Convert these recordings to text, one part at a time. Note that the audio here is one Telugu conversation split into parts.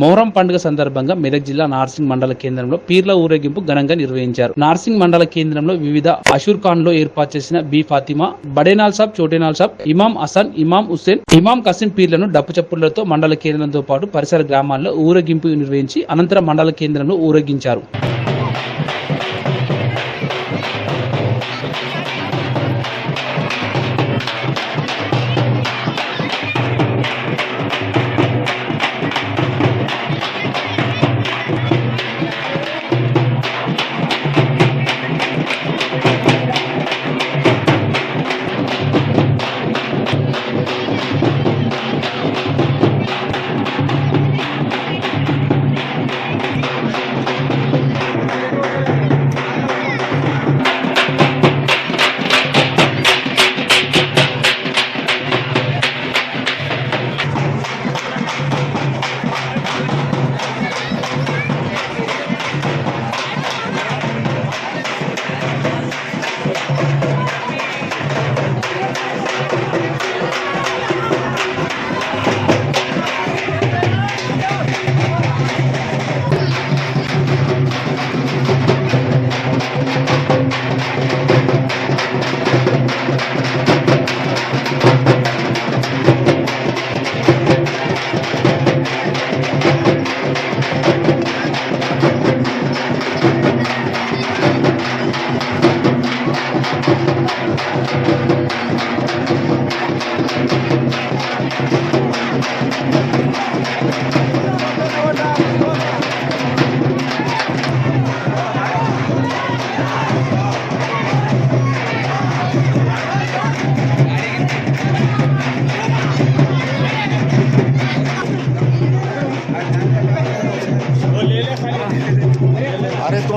మొహరం పండుగ సందర్భంగా మెదక్ జిల్లా నార్సింగ్ మండల కేంద్రంలో పీర్ల ఊరేగింపు ఘనంగా నిర్వహించారు. నార్సింగ్ మండల కేంద్రంలో వివిధ అషూర్ ఖాన్లో ఏర్పాటు చేసిన బి ఫాతిమా బడేనాల్ సాబ్ చోటేనాల్ సాబ్ ఇమాం అసన్ ఇమాం హుస్సేన్ ఇమాం కసిం పీర్లను డప్పు చప్పులతో మండల కేంద్రంతో పాటు పరిసర గ్రామాల్లో ఊరేగింపు నిర్వహించి అనంతరం మండల కేంద్రంలో ఊరేగించారు.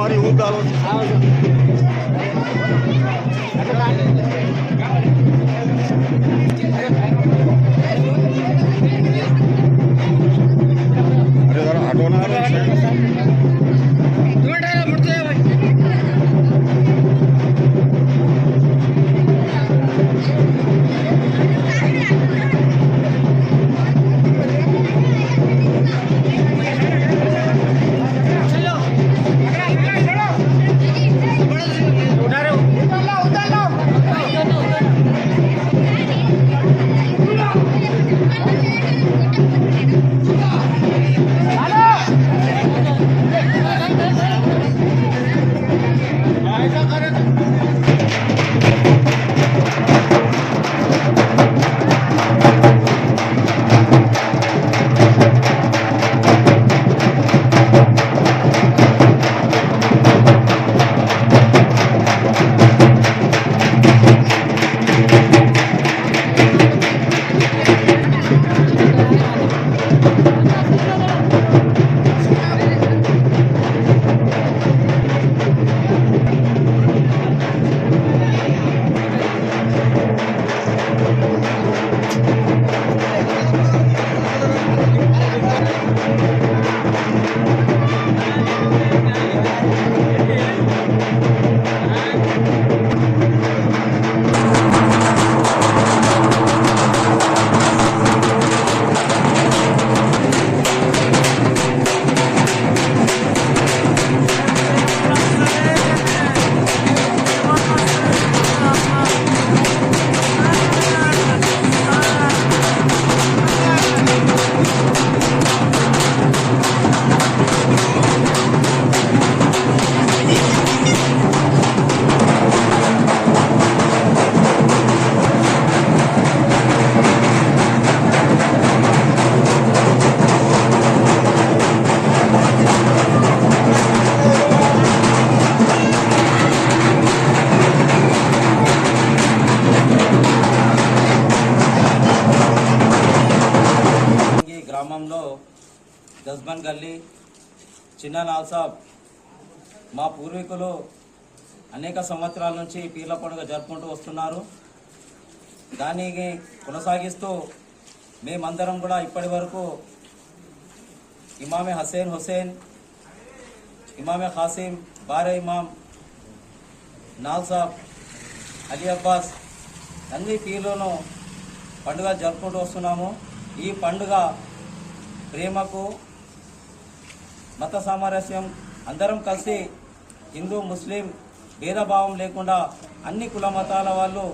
મારી ઉતારો છે. గ్రామంలో దస్బన్ గల్లీ చిన్న నాల్సాబ్ మా పూర్వీకులు అనేక సంవత్సరాల నుంచి పీర్ల పండుగ జరుపుకుంటూ వస్తున్నారు. దానికి కొనసాగిస్తూ మేమందరం కూడా ఇప్పటి వరకు ఇమామే హసేన్ హుసేన్ ఇమామే ఖాసిం బారే ఇమాం నాల్సాబ్ అలీ అబ్బాస్ అన్ని పీర్లను పండుగ జరుపుకుంటూ వస్తున్నాము. ఈ పండుగ ప్రేమకు మత సామరస్యం అందరం కలిసి హిందూ ముస్లిం భేదభావం లేకుండా అన్ని కుల మతాల వాళ్ళు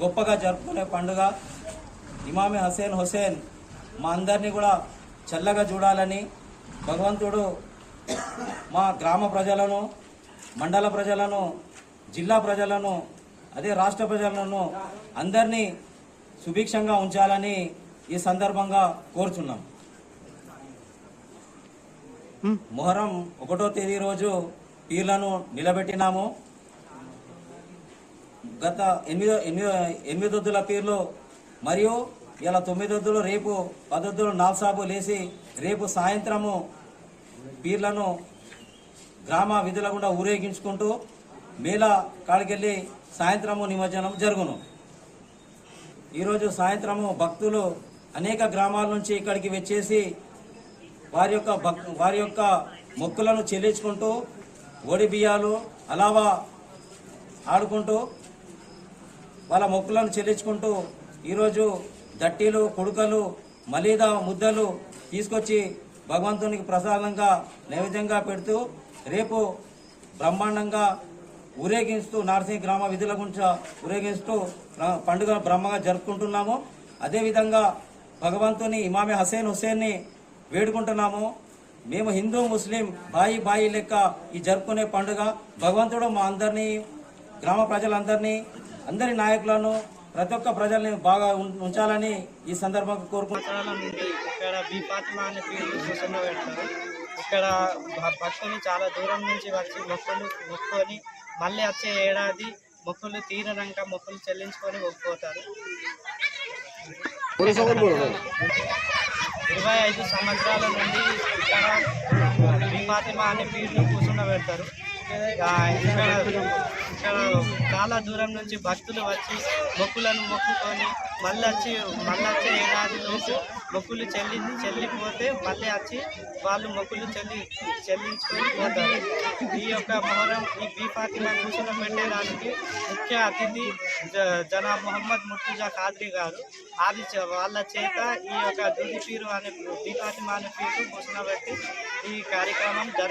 గొప్పగా జరుపుకునే పండుగ. ఇమామి హసేన్ హుసేన్ మా అందరినీ కూడా చల్లగా చూడాలని భగవంతుడు మా గ్రామ ప్రజలను మండల ప్రజలను జిల్లా ప్రజలను అదే రాష్ట్ర ప్రజలను అందరినీ సుభిక్షంగా ఉంచాలని ఈ సందర్భంగా కోరుచున్నాం. మొహరం ఒకటో తేదీ రోజు పీర్లను నిలబెట్టినాము. గత ఎనిమిదో ఎనిమిదో ఎనిమిదొద్దుల పీర్లు మరియు ఇలా తొమ్మిదొద్దులు రేపు పదొద్దులు నాల్సాబు లేచి రేపు సాయంత్రము పీర్లను గ్రామ విధుల గుండా ఊరేగించుకుంటూ మేళా కాడికెళ్ళి సాయంత్రము నిమజ్జనం జరుగును. ఈరోజు సాయంత్రము భక్తులు అనేక గ్రామాల నుంచి ఇక్కడికి వచ్చేసి వారి యొక్క వారి యొక్క మొక్కులను చెల్లించుకుంటూ ఓడి బియ్యాలు అలావా ఆడుకుంటూ వాళ్ళ మొక్కులను చెల్లించుకుంటూ ఈరోజు దట్టీలు కుడుకలు మలీద ముద్దలు తీసుకొచ్చి భగవంతునికి ప్రసాదంగా నైవేద్యంగా పెడుతూ రేపు బ్రహ్మాండంగా ఊరేగిస్తూ నార్సింగ్ గ్రామ విధుల గురించి ఊరేగిస్తూ పండుగ బ్రహ్మగా జరుపుకుంటున్నాము. అదేవిధంగా భగవంతుని ఇమామి హసేన్ హుసేన్ని వేడుకుంటున్నాము. మేము హిందూ ముస్లిం బాయి బాయి లెక్క ఈ జరుపుకునే పండుగ. భగవంతుడు మా అందరినీ గ్రామ ప్రజలందరినీ అందరి నాయకులను ప్రతి ఒక్క ప్రజల్ని బాగా ఉం- ఉంచాలని ఈ సందర్భంగా కోరుకుంటున్నాను ఇక్కడ బీ ఫాతిమా అనే పేరు పెడతారు ఇక్కడ భక్తులు చాలా దూరం నుంచి వచ్చి మొక్కులు మొక్కుకొని మళ్ళీ వచ్చే ఏడాది మొక్కులు తీరనాక మొక్కులు చెల్లించుకొని మొక్కుపోతారు ఇరవై ఐదు సంవత్సరాల నుండి ఇక్కడ బీ అనే పేరును కూర్చుని పెడతారు చాలా దూరం నుంచి భక్తులు వచ్చి మొక్కులను మొక్కుకొని మళ్ళీ వచ్చి మళ్ళీ వచ్చే ఏడాదిలోపు మొక్కులు చెల్లింది చెల్లిపోతే మళ్ళీ వచ్చి వాళ్ళు మొక్కులు చెల్లి చెల్లించుకొని పోతారు. ఈ యొక్క మొహరం ఈ బీ ఫాతిమా కూర్చుని ముఖ్య అతిథి జ- జనాబ్ మొహమ్మద్ ముర్తుజా ఖాద్రి గారు. అది వాళ్ళ చేత ఈ యొక్క దుది పీరు అనే బీ ఫాతిమా అనే పీరు కూర్చునబెట్టి ఈ కార్యక్రమం జరుపు